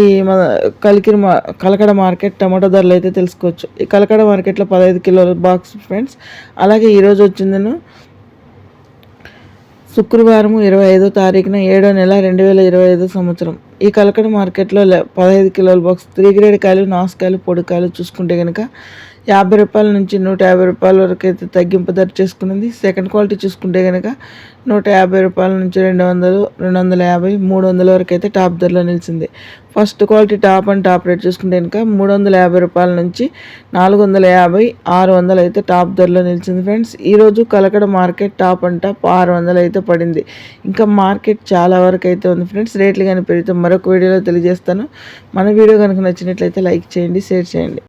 ఈ మన కలికిరి మా కలకడ మార్కెట్ టమాటో ధరలు అయితే తెలుసుకోవచ్చు. ఈ కలకడ మార్కెట్లో పదహైదు కిలోల బాక్స్ ఫ్రెండ్స్. అలాగే ఈరోజు వచ్చిందను శుక్రవారం ఇరవై ఐదో తారీఖున ఏడో నెల రెండు వేల ఇరవై ఐదో సంవత్సరం. ఈ కలకడ మార్కెట్లో పదహైదు కిలోల బాక్స్ త్రీ గ్రేడ్ కాయలు నాసుకాయలు పొడికాయలు చూసుకుంటే కనుక యాభై రూపాయల నుంచి నూట యాభై రూపాయల వరకు అయితే తగ్గింపు ధర చేసుకున్నది. సెకండ్ క్వాలిటీ చూసుకుంటే కనుక నూట యాభై రూపాయల నుంచి రెండు వందలు రెండు వందల యాభై మూడు వందల వరకు అయితే టాప్ ధరలో నిలిచింది. First quality top and top rate చూసుకుంటే కనుక మూడు వందల యాభై రూపాయల నుంచి నాలుగు వందల యాభై ఆరు వందలు అయితే టాప్ ధరలో నిలిచింది ఫ్రెండ్స్. ఈరోజు Kalakada market top and top ఆరు వందలు అయితే పడింది. ఇంకా మార్కెట్ చాలా వరకు అయితే ఉంది ఫ్రెండ్స్. రేట్లు కానీ పెరిగితే మరొక వీడియోలో తెలియజేస్తాను. మన వీడియో కనుక నచ్చినట్లయితే లైక్ చేయండి షేర్ చేయండి.